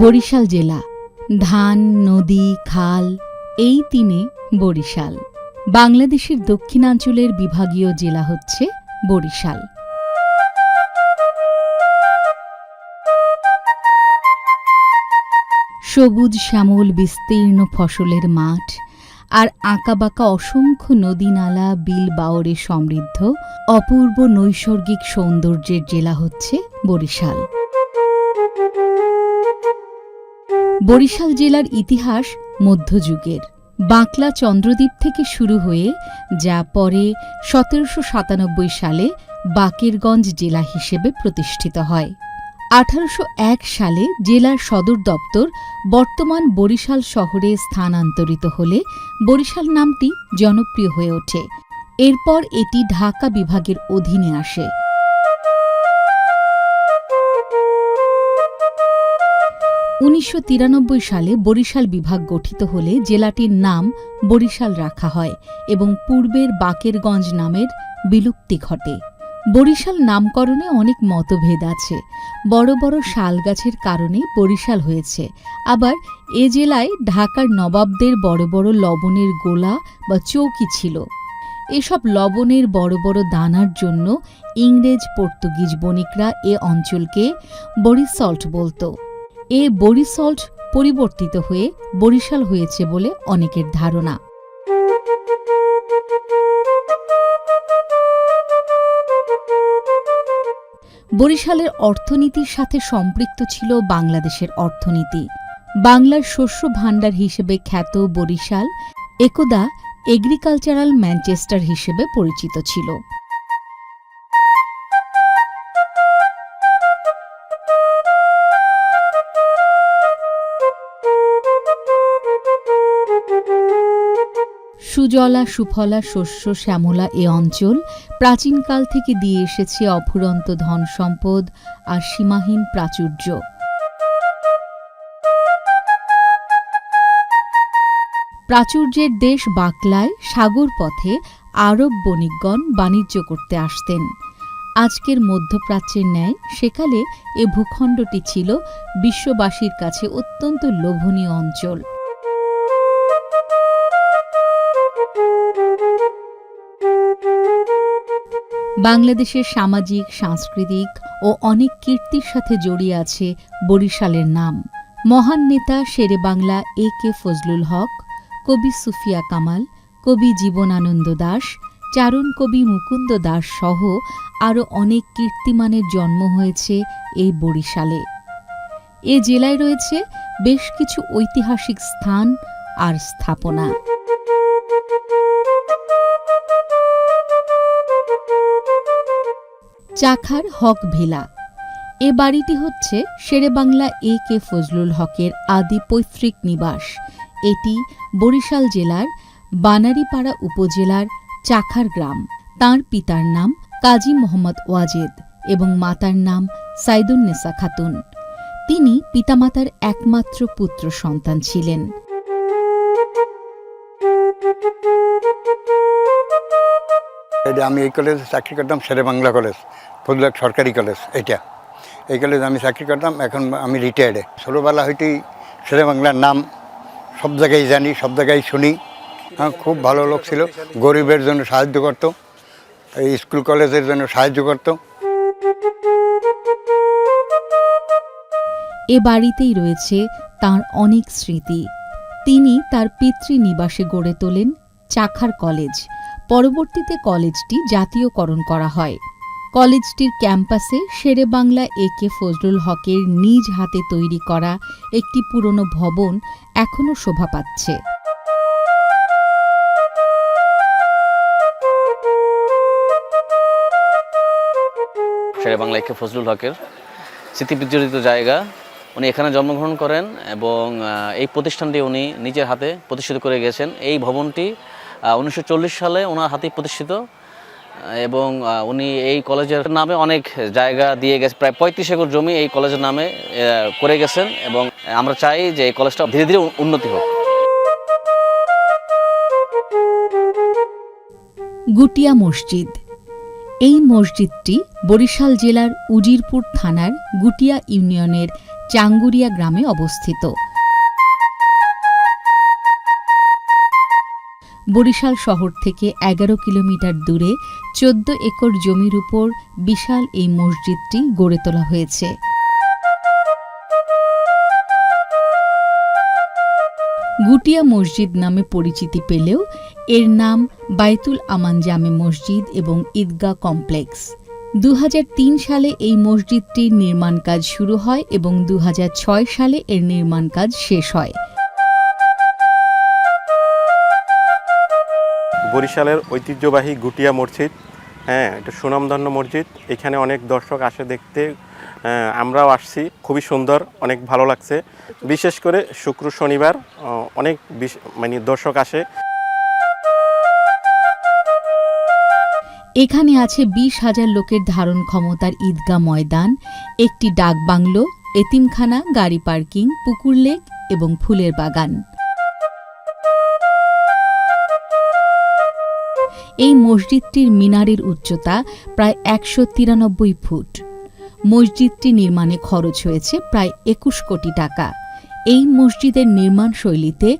বরিশাল জেলা। ধান, নদী, খাল, এই তিনে বরিশাল। বাংলাদেশের দক্ষিণাঞ্চলের বিভাগীয় জেলা হচ্ছে বরিশাল। সবুজ, শ্যামল, বিস্তীর্ণ ফসলের মাঠ আর আঁকাবাঁকা অসংখ্য নদী নালা বিল বাওরে সমৃদ্ধ, অপূর্ব নৈসর্গিক সৌন্দর্যের জেলা হচ্ছে বরিশাল। বরিশাল জেলার ইতিহাস মধ্যযুগের। বাঁকলা চন্দ্রদ্বীপ থেকে শুরু হয়ে, যা পরে সতেরোশো সাতানব্বই সালে বাকেরগঞ্জ জেলা হিসেবে প্রতিষ্ঠিত হয়। আঠারোশো এক সালে জেলার সদর দপ্তর বর্তমান বরিশাল শহরে স্থানান্তরিত হলে বরিশাল নামটি জনপ্রিয় হয়ে ওঠে। এরপর এটি ঢাকা বিভাগের অধীনে আসে। উনিশশো তিরানব্বই সালে বরিশাল বিভাগ গঠিত হলে জেলাটির নাম বরিশাল রাখা হয় এবং পূর্বের বাকেরগঞ্জ নামের বিলুপ্তি ঘটে। বরিশাল নামকরণে অনেক মতভেদ আছে। বড় বড় শাল গাছের কারণে বরিশাল হয়েছে। আবার এ জেলায় ঢাকার নবাবদের বড় বড় লবণের গোলা বা চৌকি ছিল। এসব লবণের বড় বড় দানার জন্য ইংরেজ, পর্তুগিজ বণিকরা এ অঞ্চলকে বরিসল্ট বলতো। এ বরিসল্ট পরিবর্তিত হয়ে বরিশাল হয়েছে বলে অনেকের ধারণা। বরিশালের অর্থনীতির সাথে সম্পৃক্ত ছিল বাংলাদেশের অর্থনীতি। বাংলার শস্য ভাণ্ডার হিসেবে খ্যাত বরিশাল একদা এগ্রিকালচারাল ম্যানচেস্টার হিসেবে পরিচিত ছিল। সুজলা, সুফলা, শস্য, শ্যামলা এ অঞ্চল প্রাচীনকাল থেকে দিয়ে এসেছে অফুরন্ত ধন সম্পদ আর সীমাহীন প্রাচুর্য। প্রাচুর্যের দেশ বাকলায় সাগর পথে আরব বণিকগণ বাণিজ্য করতে আসতেন। আজকের মধ্যপ্রাচ্যের ন্যায় সেকালে এ ভূখণ্ডটি ছিল বিশ্ববাসীর কাছে অত্যন্ত লোভনীয় অঞ্চল। বাংলাদেশের সামাজিক, সাংস্কৃতিক ও অনেক কীর্তির সাথে জড়িয়ে আছে বরিশালের নাম। মহান নেতা শেরে বাংলা এ কে ফজলুল হক, কবি সুফিয়া কামাল, কবি জীবনানন্দ দাস চারণ কবি মুকুন্দ দাস সহ আরও অনেক কীর্তিমানের জন্ম হয়েছে এই বরিশালে। এ জেলায় রয়েছে বেশ কিছু ঐতিহাসিক স্থান আর স্থাপনা। চাখার হক ভিলা। এ বাড়িটি হচ্ছে শেরেবাংলা এ কে ফজলুল হকের আদি পৈতৃক নিবাস। এটি বরিশাল জেলার বানারীপাড়া উপজেলার চাখার গ্রাম। তার পিতার নাম কাজী মোহাম্মদ ওয়াজেদ এবং মাতার নাম সাইদুন্নেসা খাতুন। তিনি পিতামাতার একমাত্র পুত্র সন্তান ছিলেন। আমি এই কলেজে চাকরি করতাম, শেরে বাংলা কলেজ ফজলাক সরকারি কলেজ এটা। এই কলেজে আমি চাকরি করতাম, এখন আমি রিটায়ার্ডে ছোটোবেলা হইতেই শেরে বাংলার নাম সব জায়গায় জানি, সব জায়গায় শুনি। হ্যাঁ খুব ভালো লোক ছিল, গরিবের জন্য সাহায্য করতো, এই স্কুল কলেজের জন্য সাহায্য করতো। এ বাড়িতেই রয়েছে তার অনেক স্মৃতি। তিনি তার পিতৃনিবাসে গড়ে তোলেন চাখার কলেজ পরবর্তীতে কলেজটি জাতীয়করণ করা হয়। কলেজটির ক্যাম্পাসে শেরে বাংলা এ কে ফজলুল হকের নিজ হাতে তৈরি করা একটি পুরনো ভবন এখনও শোভা পাচ্ছে। শেরে বাংলা একে ফজলুল হকের স্মৃতিবিজড়িত জায়গা। উনি এখানে জন্মগ্রহণ করেন এবং এই প্রতিষ্ঠানটি উনি নিজের হাতে প্রতিষ্ঠিত করে গেছেন। এই ভবনটি উনিশশো চল্লিশ সালে ওনার হাতেই প্রতিষ্ঠিত। এবং উনি এই কলেজের নামে অনেক জায়গা দিয়ে গেছে। প্রায় পঁয়ত্রিশ একর জমি এই কলেজের নামে করে গেছেন এবং আমরা চাই যে এই কলেজটা ধীরে ধীরে উন্নতি হোক। গুটিয়া মসজিদ। এই মসজিদটি বরিশাল জেলার উজিরপুর থানার গুটিয়া ইউনিয়নের চাঙ্গুরিয়া গ্রামে অবস্থিত। বরিশাল শহর থেকে এগারো কিলোমিটার দূরে চোদ্দ একর জমির উপর বিশাল এই মসজিদটি গড়ে তোলা হয়েছে। গুটিয়া মসজিদ নামে পরিচিতি পেলেও এর নাম বাইতুল আমান জামে মসজিদ এবং ঈদগাহ কমপ্লেক্স। দু হাজার তিন সালে এই মসজিদটির নির্মাণ কাজ শুরু হয় এবং দু হাজার ছয় সালে এর নির্মাণ কাজ শেষ হয়। বরিশালের ঐতিহ্যবাহী গুটিয়া মসজিদ হ্যাঁ এটা সুনামধন্য মসজিদ। এখানে অনেক দর্শক আসে দেখতে আমরাও আসছি। খুবই সুন্দর, অনেক ভালো লাগছে। বিশেষ করে শুক্র শনিবার অনেক মানে দর্শক আসে। এখানে আছে বিশ হাজার লোকের ধারণ ক্ষমতার ঈদগাহ ময়দান, একটি ডাক বাংলো এতিমখানা, গাড়ি পার্কিং, পুকুর লেক এবং ফুলের বাগান। এই মসজিদটির মিনারের উচ্চতা প্রায় একশো তিরানব্বই ফুট। মসজিদটি নির্মাণে খরচ হয়েছে প্রায় একুশ কোটি টাকা। এই মসজিদের নির্মাণ শৈলীতে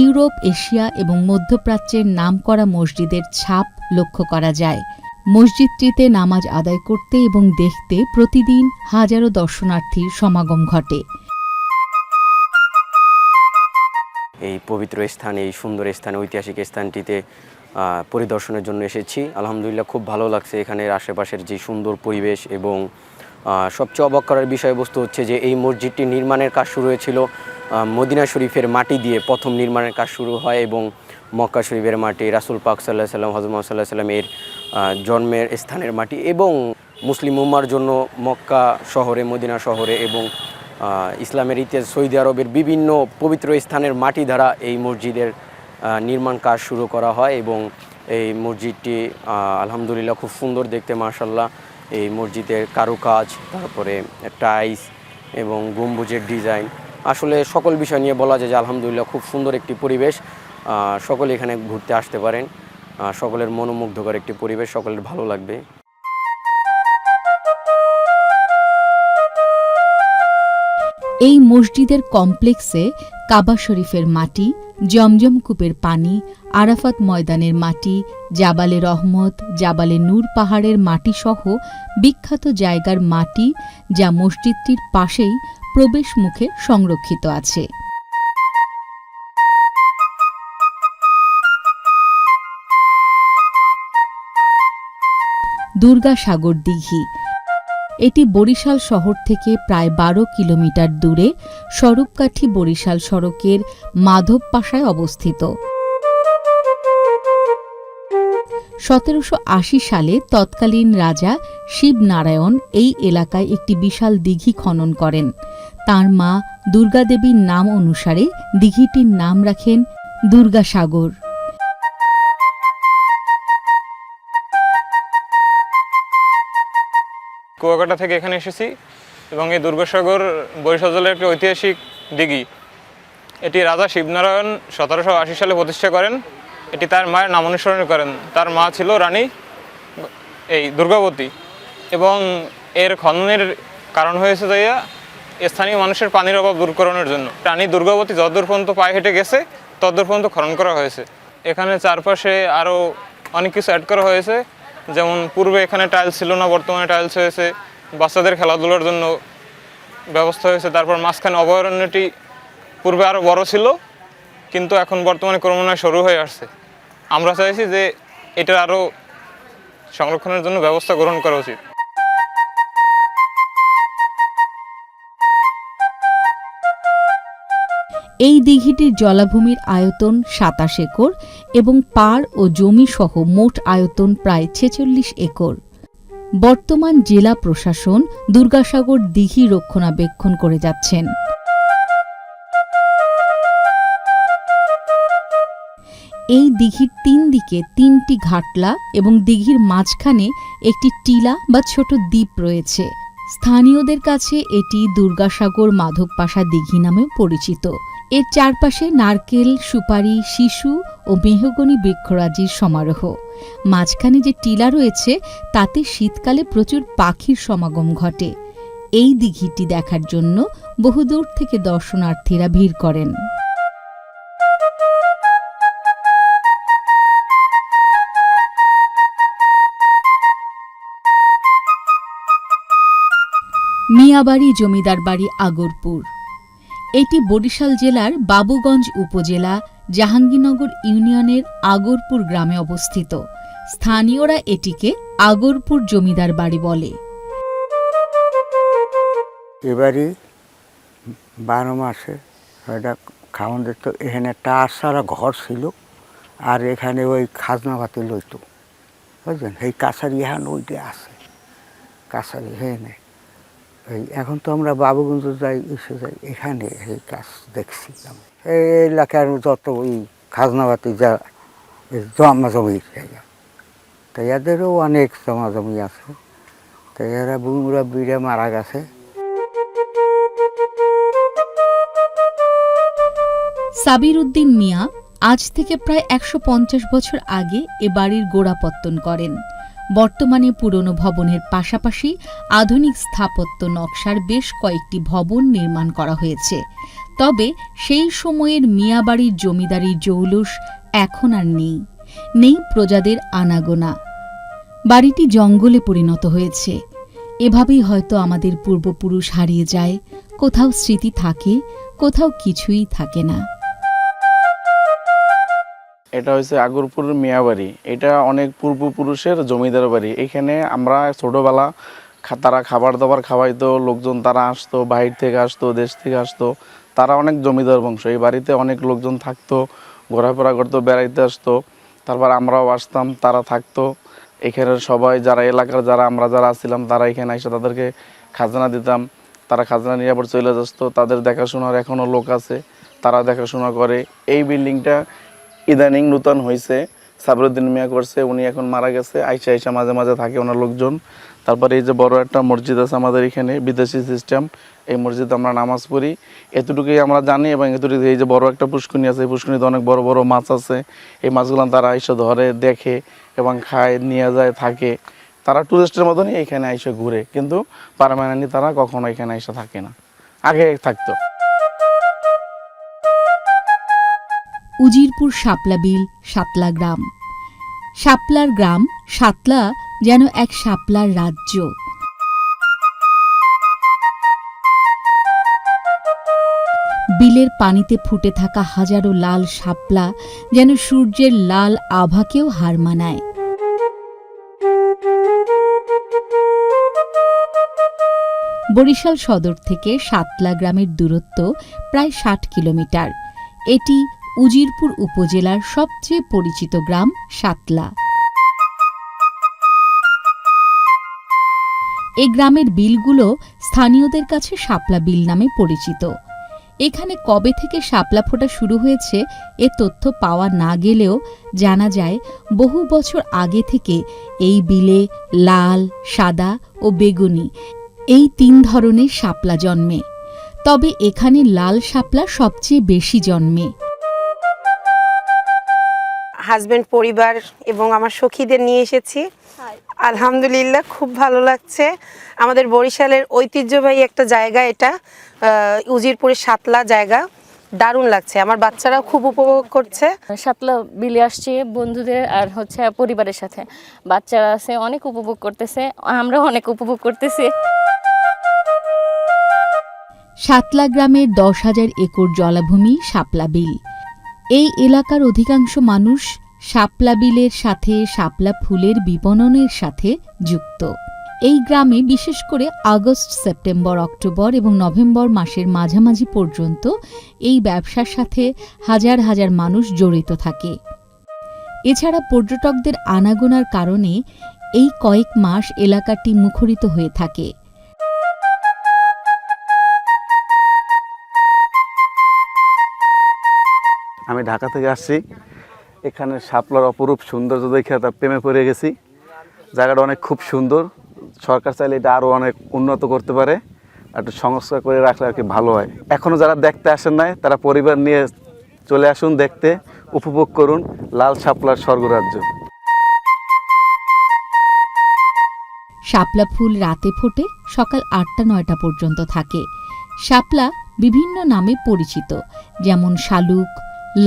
ইউরোপ, এশিয়া এবং মধ্যপ্রাচ্যের নামকরা মসজিদের ছাপ লক্ষ্য করা যায়। মসজিদটিতে নামাজ আদায় করতে এবং দেখতে প্রতিদিন হাজারো দর্শনার্থীর সমাগম ঘটে। এই পবিত্র স্থানে, এই সুন্দর স্থানে, ঐতিহাসিক স্থানটিতে পরিদর্শনের জন্য এসেছি। আলহামদুলিল্লাহ খুব ভালো লাগছে এখানের আশেপাশের যে সুন্দর পরিবেশ এবং সবচেয়ে অবাক করার বিষয়বস্তু হচ্ছে যে এই মসজিদটি নির্মাণের কাজ শুরু হয়েছিল মদিনা শরীফের মাটি দিয়ে প্রথম নির্মাণের কাজ শুরু হয় এবং মক্কা শরীফের মাটি, রাসুল পাক সাল্লাহ সাল্লাম মোহাম্মদ সাল্লাহ সাল্লামের জন্মের স্থানের মাটি এবং মুসলিম উম্মার জন্য মক্কা শহরে, মদিনা শহরে এবং ইসলামের ইতিহাস সৌদি আরবের বিভিন্ন পবিত্র স্থানের মাটি দ্বারা এই মসজিদের নির্মাণ কাজ শুরু করা হয় এবং এই মসজিদটি আলহামদুলিল্লাহ খুব সুন্দর দেখতে মার্শাল্লাহ এই মসজিদের কারুকাজ, তারপরে টাইস এবং গম্বুজের ডিজাইন। আসলে সকল বিষয় নিয়ে বলা যায় যে আলহামদুলিল্লাহ খুব সুন্দর একটি পরিবেশ। সকলে এখানে ঘুরতে আসতে পারেন। সকলের মনোমুগ্ধকর একটি পরিবেশ, সকলের ভালো লাগবে। এই মসজিদের কমপ্লেক্সে কাবা শরীফের মাটি, জমজম কূপের পানি, আরাফাত ময়দানের মাটি, জাবালে রহমত, জাবালে নূর পাহাড়ের মাটি সহ বিখ্যাত জায়গার মাটি যা মসজিদটির পাশেই প্রবেশ মুখে সংরক্ষিত আছে। দুর্গাসাগর দিঘি এটি বরিশাল শহর থেকে প্রায় বারো কিলোমিটার দূরে স্বরূপকাঠি বরিশাল সড়কের মাধবপাশায় অবস্থিত। সতেরোশো আশি সালে তৎকালীন রাজা শিবনারায়ণ এই এলাকায় একটি বিশাল দিঘি খনন করেন। তার মা দুর্গাদেবীর নাম অনুসারে দিঘিটির নাম রাখেন দুর্গাসাগর। কুয়াকাটা থেকে এখানে এসেছি এবং এই দুর্গাসাগর বরিশাল জেলার একটি ঐতিহাসিক দিঘি। এটি রাজা শিবনারায়ণ সতেরোশো আশি সালে প্রতিষ্ঠা করেন। এটি তার মায়ের নাম অনুসরণ করেন। তার মা ছিল রানী এই দুর্গাবতী এবং এর খননের কারণ হয়েছে যাইয়া স্থানীয় মানুষের পানির অভাব দূরকরণের জন্য। রানী দুর্গাবতী যতদূর পর্যন্ত পায়ে হেঁটে গেছে, ততদূর পর্যন্ত খনন করা হয়েছে। এখানে চারপাশে আরও অনেক কিছু অ্যাড করা হয়েছে। যেমন পূর্বে এখানে টাইলস ছিল না, বর্তমানে টাইলস হয়েছে। বাচ্চাদের খেলাধুলার জন্য ব্যবস্থা হয়েছে। তারপর মাঝখানে অভয়ারণ্যটি পূর্বে আরও বড় ছিল, কিন্তু এখন বর্তমানে ক্রমান্বয়ে শুরু হয়ে আসছে। আমরা চাইছি যে এটার আরও সংরক্ষণের জন্য ব্যবস্থা গ্রহণ করা উচিত। এই দিঘিটির জলাভূমির আয়তন সাতাশ একর এবং পার ও জমি সহ মোট আয়তন প্রায় ছেচল্লিশ একর। বর্তমান জেলা প্রশাসন দুর্গাসাগর দিঘি রক্ষণাবেক্ষণ করে যাচ্ছেন। এই দিঘির তিন দিকে তিনটি ঘাটলা এবং দিঘির মাঝখানে একটি টিলা বা ছোট দ্বীপ রয়েছে। স্থানীয়দের কাছে এটি দুর্গাসাগর মাধবপাশা দিঘি নামে পরিচিত। এর চারপাশে নারকেল, সুপারি, শিশু ও মেহগনি বৃক্ষরাজির সমারোহ। মাঝখানে যে টিলা রয়েছে, তাতে শীতকালে প্রচুর পাখির সমাগম ঘটে। এই দিঘিটি দেখার জন্য বহুদূর থেকে দর্শনার্থীরা ভিড় করেন। মিয়াবাড়ি জমিদার বাড়ি আগরপুর। এটি বরিশাল জেলার বাবুগঞ্জ উপজেলা, জাহাঙ্গীরনগর ইউনিয়নের আগরপুর গ্রামে অবস্থিত। স্থানীয়রা এটিকে আগরপুর জমিদার বাড়ি বলে। এবারই বারো মাসে এটা খাওয়ান দিত। এখানে একটা আশারা ঘর ছিল আর এখানে ওই খাজনা পাতি লইত বুঝলেন? এই কাছারি এখানে ওইটা আছে। কাছারি, এখানে। এই এখন তো আমরা বাবুগঞ্জ যাই, এসে যাই, এখানে এই কাজ দেখছি। এই এলাকার যত ওই খাজনাপাতি যা, এই জমা জমির জায়গা তো এদেরও অনেক জমা জমি আছে তো এরা বুমরা বিড়ে মারা গেছে সাবির উদ্দিন মিয়া আজ থেকে প্রায় একশো পঞ্চাশ বছর আগে এ বাড়ির গোড়াপত্তন করেন বর্তমানে পুরনো ভবনের পাশাপাশি আধুনিক স্থাপত্য নকশার বেশ কয়েকটি ভবন নির্মাণ করা হয়েছে। তবে সেই সময়ের মিয়াবাড়ির জমিদারির জৌলুস এখন আর নেই। নেই প্রজাদের আনাগোনা। বাড়িটি জঙ্গলে পরিণত হয়েছে। এভাবেই হয়তো আমাদের পূর্বপুরুষ হারিয়ে যায়। কোথাও স্মৃতি থাকে, কোথাও কিছুই থাকে না। এটা হচ্ছে আগরপুর মিয়াবাড়ি। এটা অনেক পূর্বপুরুষের জমিদার বাড়ি। এখানে আমরা ছোটোবেলা তারা খাবার দাবার খাওয়াইতো, লোকজন তারা আসতো, বাইরে থেকে আসতো, দেশ থেকে আসতো। তারা অনেক জমিদার বংশ। এই বাড়িতে অনেক লোকজন থাকতো, ঘোরাফেরা করতো, বেড়াইতে আসতো। তারপর আমরাও আসতাম, তারা থাকতো। এখানের সবাই, যারা এলাকার যারা, আমরা যারা আসছিলাম তারা এখানে এসে তাদেরকে খাজনা দিতাম। তারা খাজনা নিয়ে আবার চলে আসতো তাদের দেখাশোনার এখনও লোক আছে। তারা দেখাশোনা করে। এই বিল্ডিংটা ইদানিং নূতন হয়েছে সাবরুদ্দিন মিয়া করছে, উনি এখন মারা গেছে। আইসা আইসা মাঝে মাঝে থাকে ওনার লোকজন। তারপরে এই যে বড় একটা মসজিদ আছে আমাদের এখানে, বিদেশি সিস্টেম এই মসজিদে আমরা নামাজ পড়ি। এতটুকুই আমরা জানি এবং এতটুকু এই যে বড় একটা পুষ্করণী আছে, এই পুষ্করণীতে অনেক বড় বড় মাছ আছে। এই মাছগুলো তারা আইসা ধরে, দেখে এবং খায়, নিয়ে যায়, থাকে। তারা টুরিস্টের মতনই এখানে আইসে ঘুরে। কিন্তু পারমানেন্টলি তারা কখনো এখানে আইসা থাকে না। আগে থাকতো। উজিরপুর শাপলা বিল, শাপলা গ্রাম। শাপলার গ্রাম সাতলা যেন এক শাপলার রাজ্য। বিলের পানিতে ফুটে থাকা হাজারো লাল শাপলা যেন সূর্যের লাল আভাকেও হার মানায়। বরিশাল সদর থেকে সাতলা গ্রামের দূরত্ব প্রায় ষাট কিলোমিটার। এটি উজিরপুর উপজেলার সবচেয়ে পরিচিত গ্রাম সাতলা। এই গ্রামের বিলগুলো স্থানীয়দের কাছে শাপলা বিল নামে পরিচিত। এখানে কবে থেকে শাপলা ফোটা শুরু হয়েছে এ তথ্য পাওয়া না গেলেও জানা যায়, বহু বছর আগে থেকে এই বিলে লাল, সাদা ও বেগুনি এই তিন ধরনের শাপলা জন্মে। তবে এখানে লাল শাপলা সবচেয়ে বেশি জন্মে। হাজবেন্ড পরিবার এবং আমার সখীদের নিয়ে এসেছি। আলহামদুলিল্লাহ খুব ভালো লাগছে। আমাদের বরিশালের ঐতিহ্যবাহী একটা জায়গা এটা উজিরপুরের সাতলা জায়গা। দারুণ লাগছে। আমার বাচ্চারাও খুব উপভোগ করছে। সাতলা বিলে আসছি বন্ধুদের আর হচ্ছে পরিবারের সাথে। বাচ্চারা আছে অনেক উপভোগ করতেছে আমরাও অনেক উপভোগ করতেছি। সাতলা গ্রামের দশ হাজার একর জলাভূমি শাপলা বিল। এই এলাকার অধিকাংশ মানুষ শাপলা বিলের সাথে শাপলা ফুলের বিপণনের সাথে যুক্ত। এই গ্রামে বিশেষ করে আগস্ট, সেপ্টেম্বর, অক্টোবর এবং নভেম্বর মাসের মাঝামাঝি পর্যন্ত এই ব্যবসার সাথে হাজার হাজার মানুষ জড়িত থাকে। এছাড়া পর্যটকদের আনাগোনার কারণে এই কয়েক মাস এলাকাটি মুখরিত হয়ে থাকে। আমি ঢাকা থেকে আসছি। এখানে শাপলার অপরূপ সৌন্দর্য দেখে তার প্রেমে পড়ে গেছি। জায়গাটা অনেক খুব সুন্দর। সরকার চাইলে এটা আরও অনেক উন্নত করতে পারে। একটু সংস্কার করে রাখলে আর কি ভালো হয়। এখনও যারা দেখতে আসেন নাই, তারা পরিবার নিয়ে চলে আসুন দেখতে। উপভোগ করুন লাল শাপলার স্বর্গরাজ্য। শাপলা ফুল রাতে ফোটে, সকাল আটটা, নয়টা পর্যন্ত থাকে। শাপলা বিভিন্ন নামে পরিচিত, যেমন শালুক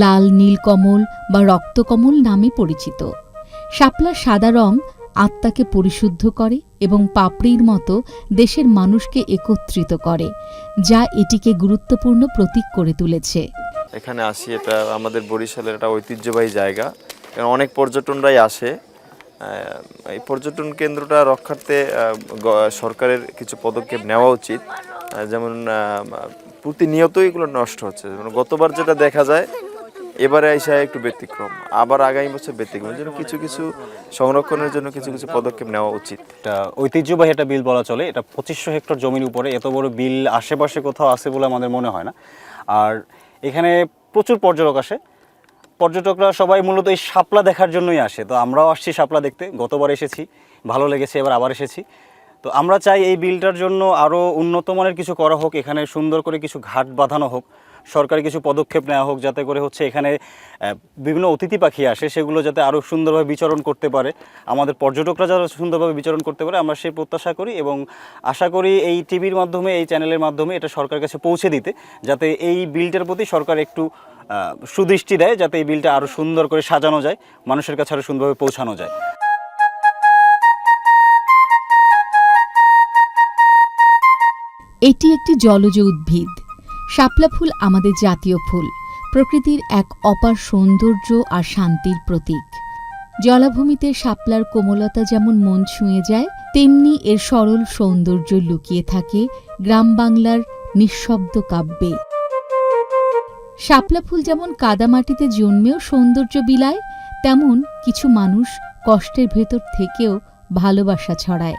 লাল নীলকমল বা রক্তকমল নামে পরিচিত। শাপলার সাদা রং আত্মাকে পরিশুদ্ধ করে এবং পাপড়ির মতো দেশের মানুষকে একত্রিত করে, যা এটিকে গুরুত্বপূর্ণ প্রতীক করে তুলেছে। এখানে আসি, এটা আমাদের বরিশালের একটা ঐতিহ্যবাহী জায়গা। অনেক পর্যটনরাই আসে। এই পর্যটন কেন্দ্রটা রক্ষার্থে সরকারের কিছু পদক্ষেপ নেওয়া উচিত। যেমন প্রতিনিয়তই এগুলো নষ্ট হচ্ছে। গতবার যেটা দেখা যায় এবারে এসে একটু ব্যতিক্রম। আবার আগামী বছর ব্যতিক্রম যেন কিছু কিছু সংরক্ষণের জন্য কিছু কিছু পদক্ষেপ নেওয়া উচিত। এটা ঐতিহ্যবাহী একটা বিল বলা চলে। এটা পঁচিশশো হেক্টর জমির উপরে এত বড় বিল আশেপাশে কোথাও আছে বলে আমাদের মনে হয় না। আর এখানে প্রচুর পর্যটক আসে। পর্যটকরা সবাই মূলত এই শাপলা দেখার জন্যই আসে। তো আমরাও আসছি শাপলা দেখতে। গতবার এসেছি। ভালো লেগেছে, এবার আবার এসেছি। তো আমরা চাই এই বিলটার জন্য আরও উন্নত মানের কিছু করা হোক, এখানে সুন্দর করে কিছু ঘাট বাঁধানো হোক। সরকারি কিছু পদক্ষেপ নেওয়া হোক, যাতে করে হচ্ছে এখানে বিভিন্ন অতিথি পাখি আসে, সেগুলো যাতে আরও সুন্দরভাবে বিচরণ করতে পারে। আমাদের পর্যটকরা যারা সুন্দরভাবে বিচরণ করতে পারে, আমরা সেই প্রত্যাশা করি এবং আশা করি এই টিভির মাধ্যমে, এই চ্যানেলের মাধ্যমে এটা সরকার কাছে পৌঁছে দিতে, যাতে এই বিলটার প্রতি সরকার একটু সুদৃষ্টি দেয়, যাতে এই বিলটা আরও সুন্দর করে সাজানো যায়, মানুষের কাছে আরও সুন্দরভাবে পৌঁছানো যায়। এটি একটি জলজ উদ্ভিদ। শাপলা ফুল আমাদের জাতীয় ফুল, প্রকৃতির এক অপার সৌন্দর্য আর শান্তির প্রতীক। জলাভূমিতে শাপলার কোমলতা যেমন মন ছুঁয়ে যায়, তেমনি এর সরল সৌন্দর্য লুকিয়ে থাকে গ্রাম বাংলার নিঃশব্দ কাব্যে। শাপলা ফুল যেমন কাদামাটিতে জন্মেও সৌন্দর্য বিলায়, তেমন কিছু মানুষ কষ্টের ভেতর থেকেও ভালোবাসা ছড়ায়।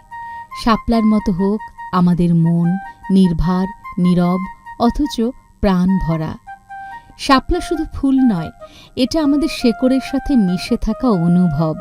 শাপলার মতো হোক আমাদের মন, নির্ভার, নীরব অথচ প্রাণ ভরা। শাপলা শুধু ফুল নয় এটা আমাদের শেকড়ের সাথে মিশে থাকা অনুভব।